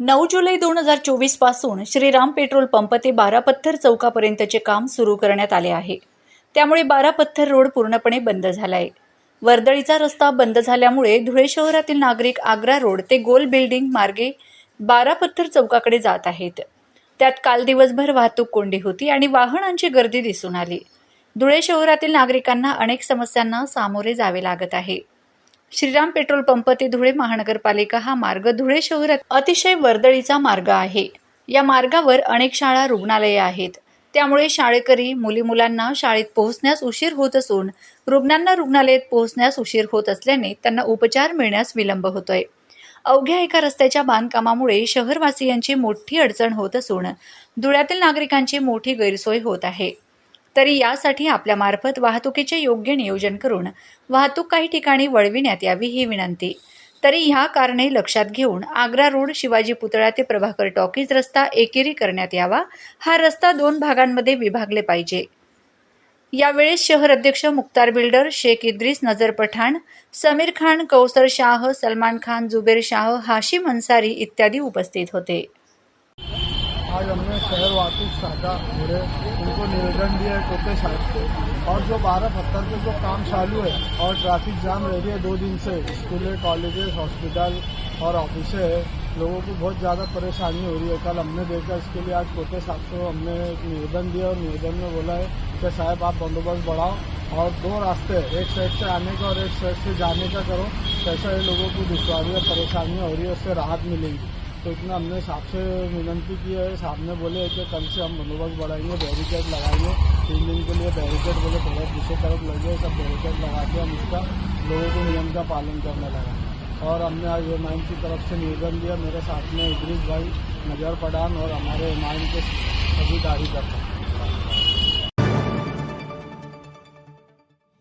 नऊ जुलै दोन हजार चोवीसपासून श्रीराम पेट्रोल पंप ते बारा पत्थर चौकापर्यंतचे काम सुरू करण्यात आले आहे. त्यामुळे बारा पत्थर रोड पूर्णपणे बंद झाला आहे वर्दळीचा रस्ता बंद झाल्यामुळे धुळे शहरातील नागरिक आग्रा रोड ते गोल बिल्डिंग मार्गे बारा पत्थर चौकाकडे जात आहेत. त्यात काल दिवसभर वाहतूक कोंडी होती आणि वाहनांची गर्दी दिसून आली. धुळे शहरातील नागरिकांना अनेक समस्यांना सामोरे जावे लागत आहे. श्रीराम पेट्रोल पंप ते धुळे महानगरपालिका हा मार्ग धुळे शहरात अतिशय वर्दळीचा मार्ग आहे. या मार्गावर अनेक शाळा रुग्णालये आहेत. त्यामुळे शाळेकरी मुली मुलांना शाळेत पोहोचण्यास उशीर होत असून रुग्णांना रुग्णालयात पोहोचण्यास उशीर होत असल्याने त्यांना उपचार मिळण्यास विलंब होतोय. अवघ्या एका रस्त्याच्या बांधकामामुळे शहरवासियांची मोठी अडचण होत असून धुळ्यातील नागरिकांची मोठी गैरसोय होत आहे. तरी यासाठी आपल्यामार्फत वाहतुकीचे योग्य नियोजन करून वाहतूक काही ठिकाणी वळविण्यात यावी ही विनंती. तरी ह्या कारणे लक्षात घेऊन आग्रा रोड शिवाजी पुतळा ते प्रभाकर टॉकीज रस्ता एकेरी करण्यात यावा. हा रस्ता दोन भागांमध्ये विभागले पाहिजे. यावेळेस शहर अध्यक्ष मुक्तार बिल्डर शेख इद्रिस नजर पठाण समीर खान कौसर शाह सलमान खान जुबेर शाह हाशिम अन्सारी इत्यादी उपस्थित होते. आज हमने शहर वाहतूक शाखा मेरे उनको निवेदन दिया है टोटे साहब से। और जो बारह पत्थर पे जो काम चालू है, और ट्रैफ़िक जाम रह रही है दो दिन से, स्कूलें कॉलेजेस हॉस्पिटल और ऑफिसें है, लोगों को बहुत ज़्यादा परेशानी हो रही है। कल हमने देखा, इसके लिए आज टोटे साहब को हमने निवेदन दिया, और निवेदन में बोला है कि साहब, आप बंदोबस्त बढ़ाओ, और दो रास्ते एक साइड से आने का और एक साइड से जाने का करो, कैसा ये लोगों को दुश्वारियाँ, परेशानियाँ हो रही है, उससे राहत मिलेगी। तो इतना हमने साहब से विनंती की है। साहब ने बोले कि कल से हम बंदोबस्त बढ़ाएँगे बैरिकेड लगाएँगे। तीन दिन के लिए बैरिकेड बोले, थोड़ा दूसरे तरफ़ लगे, सब बैरिकेड लगा के हम उसका लोगों के नियम का पालन करने लगा। और हमने आज एम की तरफ़ से निवेदन दिया। मेरे साथ में इग्रीस भाई, नज़र पड़ान और हमारे एम के सभी कार्यकर्ता